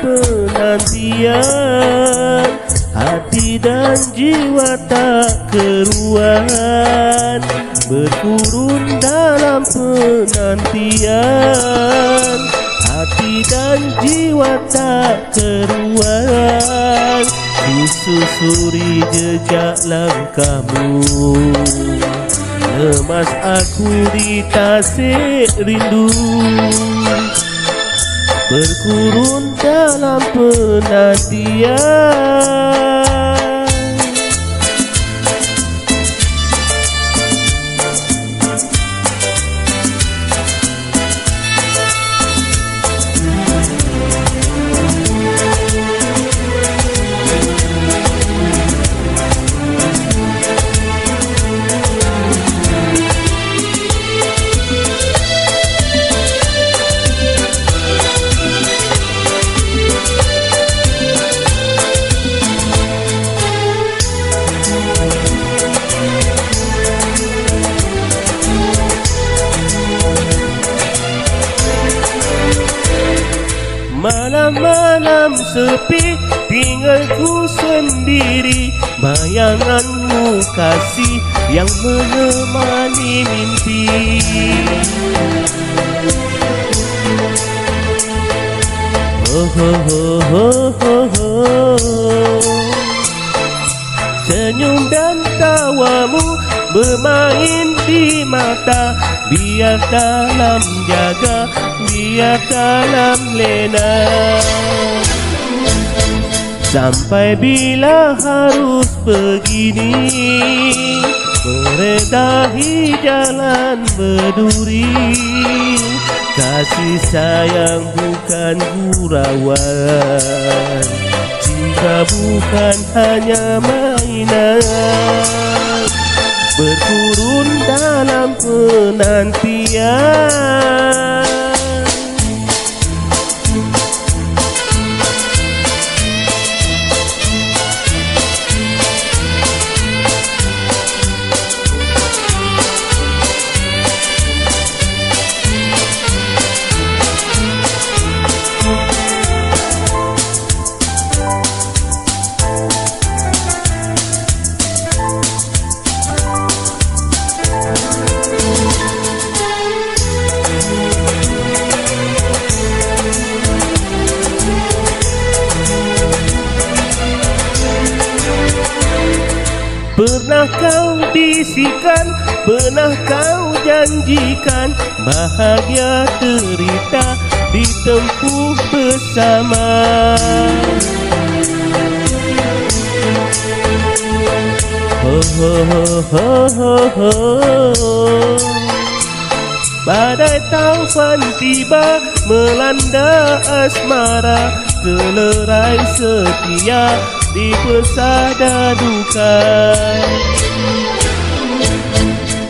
penantian Hati dan jiwa tak keruan. Berkurun dalam penantian Hati dan jiwa tak keruan. Kususuri jejak langkahmu. Lemas aku di tasik rindu Berkurun dalam penantian sepi Tinggalku sendiri. Bayanganmu kasih Yang menemani mimpi. Oh, oh, oh, oh, oh. Senyum dan tawamu bermain di mata. Biar dalam jaga, biar dalam lena Sampai bila harus begini? Meredahi jalan berduri. Kasih sayang bukan gurauan. Cinta bukan hanya mainan. Berkurun dalam penantian Pernah kau bisikan, pernah kau janjikan Bahagia derita ditempuh bersama. Ho ho ho ho ho ho. Badai taufan tiba melanda asmara Telerai setia di pesada duka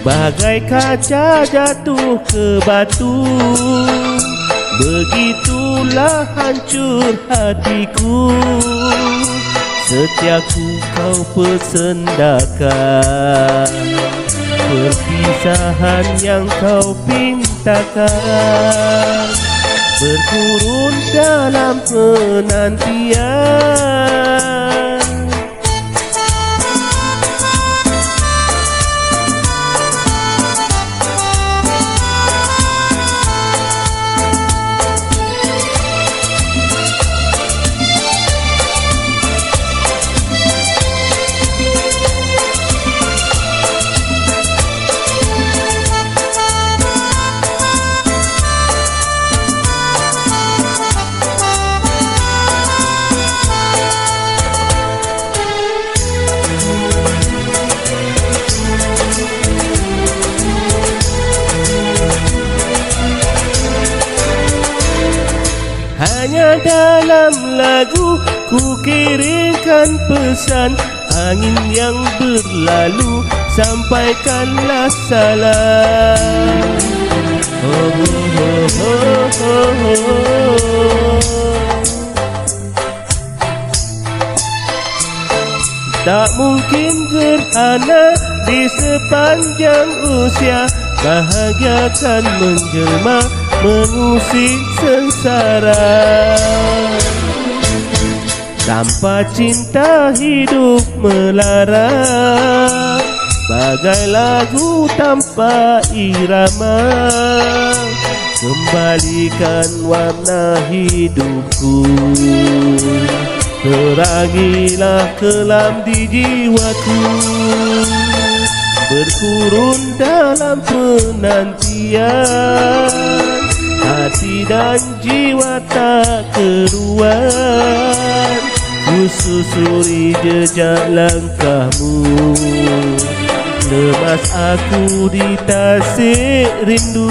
Bagai kaca jatuh ke batu. Begitulah hancur hatiku. Setiaku kau persendakan Perpisahan yang kau pintakan Berkurun dalam penantian Hanya dalam lagu ku kirimkan pesan Angin yang berlalu sampaikanlah salam Oh, oh, oh, oh, oh, oh. Tak mungkin gerhana di sepanjang usia Bahagiakan menjelma mengusik sengsara. Tanpa cinta hidup melara. Bagai lagu tanpa irama. Kembalikan warna hidupku. Terangilah kelam di jiwaku. Berkurun dalam penantian Hati dan jiwa tak keruan. Ku susuri jejak langkahmu. Lemas aku di tasik rindu